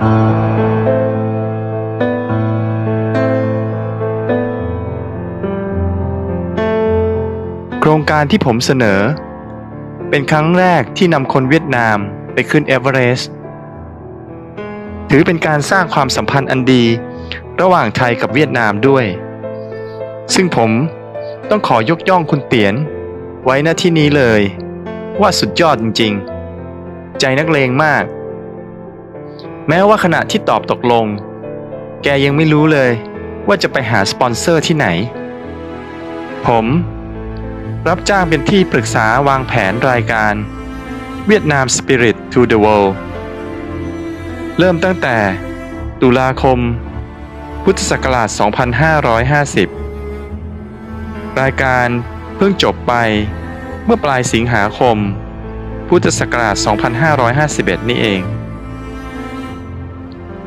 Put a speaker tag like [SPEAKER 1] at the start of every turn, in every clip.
[SPEAKER 1] โครงการที่ผมเสนอ เป็นครั้งแรกที่นำคนเวียดนามไปขึ้นเอเวอเรสต์ถือเป็นการสร้างความสัมพันธ์อันดี ระหว่างไทยกับเวียดนามด้วย ซึ่งผมต้องขอยกย่องคุณเตียน ไว้ณที่นี้เลย ว่าสุดยอดจริงๆ ใจนักเลงมาก แม้ว่าขณะที่ตอบตกลง แกยังไม่รู้เลยว่าจะไปหาสปอนเซอร์ที่ไหน ผม รับจ้างเป็นที่ปรึกษาวางแผนรายการ เวียดนาม Spirit to the World เริ่มตั้งแต่ตุลาคม พุทธศักราช 2550 รายการเพิ่งจบไปเมื่อปลายสิงหาคม พุทธศักราช 2551 นี่เอง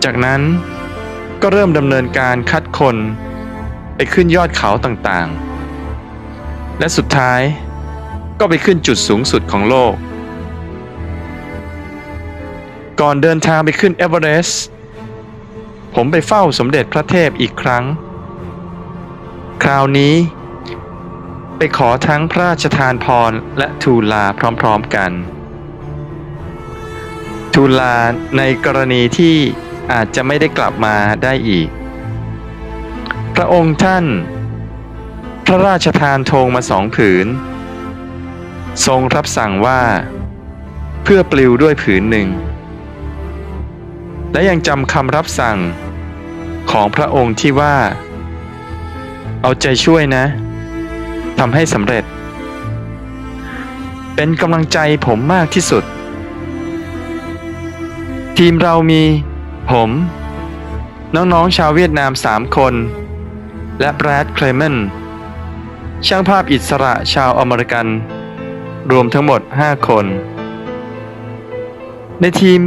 [SPEAKER 1] จากนั้นก็เริ่มดำเนินการคัดคนไปขึ้นยอดเขาต่างๆ และสุดท้ายก็ไปขึ้นจุดสูงสุดของโลก ก่อนเดินทางไปขึ้นเอเวอเรสต์ผมไปเฝ้าสมเด็จพระเทพอีกครั้ง คราวนี้ไปขอทั้งพระราชทานพรและทูลลาพร้อมๆกัน ทูลลาในกรณีที่ อาจจะไม่ได้กลับมาได้อีก พระองค์ท่าน พระราชทานธงมาสองผืน ทรงรับสั่งว่า เพื่อปลิวด้วยผืนหนึ่ง และยังจำคำรับสั่งของพระองค์ที่ว่า เอาใจช่วยนะทำให้สำเร็จ เป็นกำลังใจผมมากที่สุด ทีมเรามี ผม น้องๆชาวเวียดนาม3คน และแบรดเคลเมนช่างภาพอิสระชาวอเมริกัน รวมทั้งหมด 5 คน ในทีม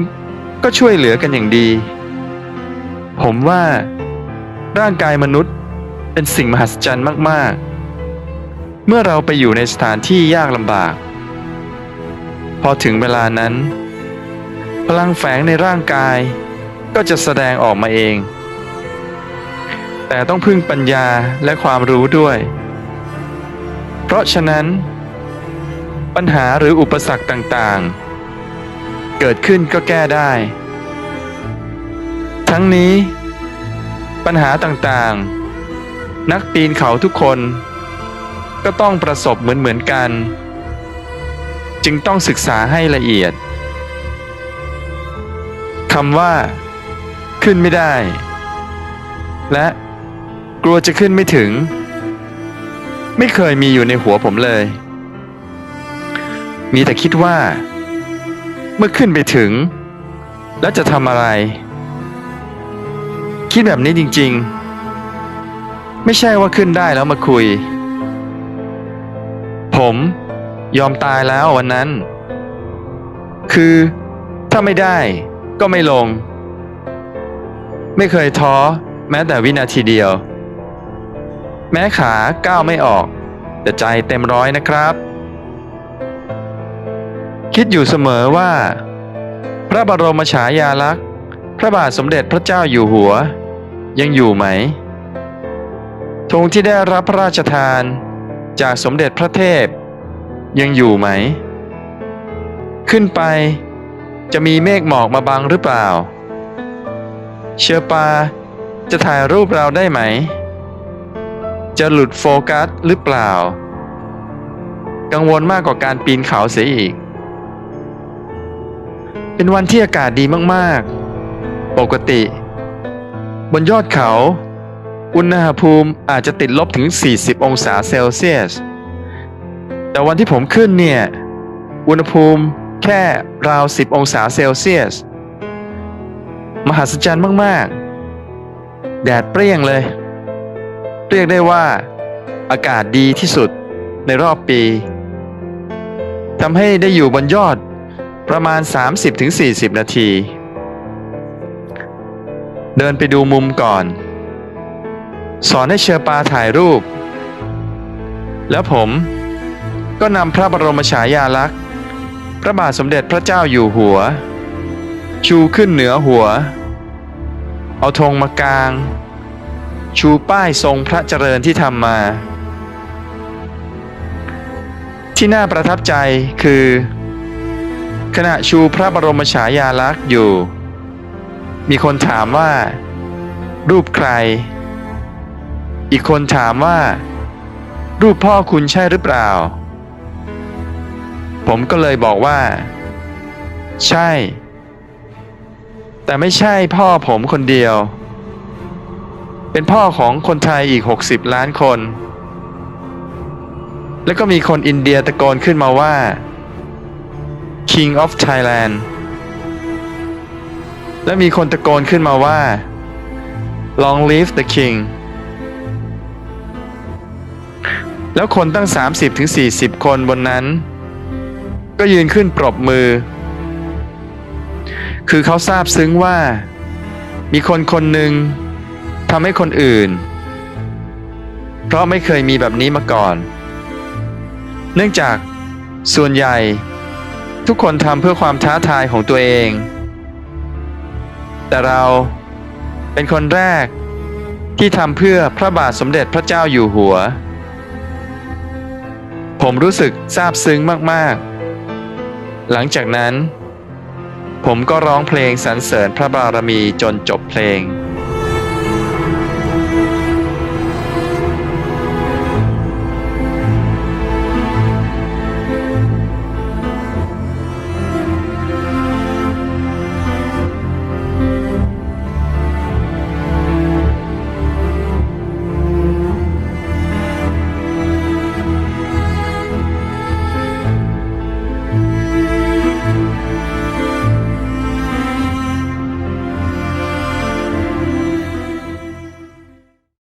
[SPEAKER 1] ก็ช่วยเหลือกันอย่างดี ผมว่าร่างกายมนุษย์เป็นสิ่งมหัศจรรย์มาก ๆ เมื่อเราไปอยู่ในสถานที่ยากลำบาก พอถึงเวลานั้น พลังแฝงในร่างกาย ก็จะแสดงออกมาเอง แต่ต้องพึ่งปัญญาและความรู้ด้วย เพราะฉะนั้น ปัญหาหรืออุปสรรคต่างๆ เกิดขึ้นก็แก้ได้ ทั้งนี้ ปัญหาต่างๆ นักปีนเขาทุกคน ก็ต้องประสบเหมือนๆกัน จึงต้องศึกษาให้ละเอียดคำว่า ขึ้นไม่ได้ และกลัวจะขึ้นไม่ถึง ไม่เคยมีอยู่ในหัวผมเลย มีแต่คิดว่า เมื่อขึ้นไปถึง แล้วจะทำอะไร คิดแบบนี้จริง ๆ ไม่ใช่ว่าขึ้นได้แล้วมาคุย ผมยอมตายแล้ววันนั้น คือถ้าไม่ได้ก็ไม่ลง ไม่เคยท้อ แม้แต่วินาทีเดียว แม้ขาก้าวไม่ออก แต่ใจเต็มร้อยนะครับ คิดอยู่เสมอว่า พระบรมฉายาลักษณ์ พระบาทสมเด็จพระเจ้าอยู่หัว ยังอยู่ไหมธงที่ได้รับพระราชทานจากสมเด็จพระเทพ ยังอยู่ไหม ขึ้นไปจะมีเมฆหมอกมาบังหรือเปล่า เชอปา จะถ่ายรูปเราได้ไหม จะหลุดโฟกัสหรือเปล่า กังวลมากกว่าการปีนเขาเสียอีก เป็นวันที่อากาศดีมากๆ ปกติ บนยอดเขา อุณหภูมิอาจจะติดลบถึง 40 องศาเซลเซียส แต่วันที่ผมขึ้นเนี่ย อุณหภูมิแค่ราว 10 องศาเซลเซียส มหัศจรรย์มาก ๆ แดดเปรี้ยงเลย เรียกได้ว่า อากาศดีที่สุดในรอบปีทำให้ได้อยู่บนยอดประมาณ 30-40 นาที เดินไปดูมุมก่อน สอนให้เชอปาถ่ายรูป แล้วผมก็นำพระบรมฉายาลักษณ์ พระบาทสมเด็จพระเจ้าอยู่หัว ชูขึ้นเหนือหัว เอาธงมากาง ชูป้ายทรงพระเจริญที่ทำมา ที่น่าประทับใจคือ ขณะชูพระบรมฉายาลักษณ์อยู่ มีคนถามว่า รูปใคร อีกคนถามว่า รูปพ่อคุณใช่หรือเปล่า ผมก็เลยบอกว่า ใช่ แต่ไม่ใช่พ่อผมคนเดียว เป็นพ่อของคนไทยอีก 60 ล้านคน แล้วก็มีคนอินเดียตะโกนขึ้นมาว่า King of Thailand และมีคนตะโกนขึ้นมาว่า Long live the King แล้วคนตั้ง 30-40 คนบนนั้น ก็ยืนขึ้นปรบมือ คือเขาทราบซึ้งว่า มีคนคนหนึ่งทำให้คนอื่น เพราะไม่เคยมีแบบนี้มาก่อน เนื่องจากส่วนใหญ่ ทุกคนทำเพื่อความท้าทายของตัวเอง แต่เราเป็นคนแรกที่ทำเพื่อพระบาทสมเด็จพระเจ้าอยู่หัว ผมรู้สึกซาบซึ้งมาก ๆ หลังจากนั้น ผมก็ร้องเพลงสรรเสริญพระบารมีจนจบเพลง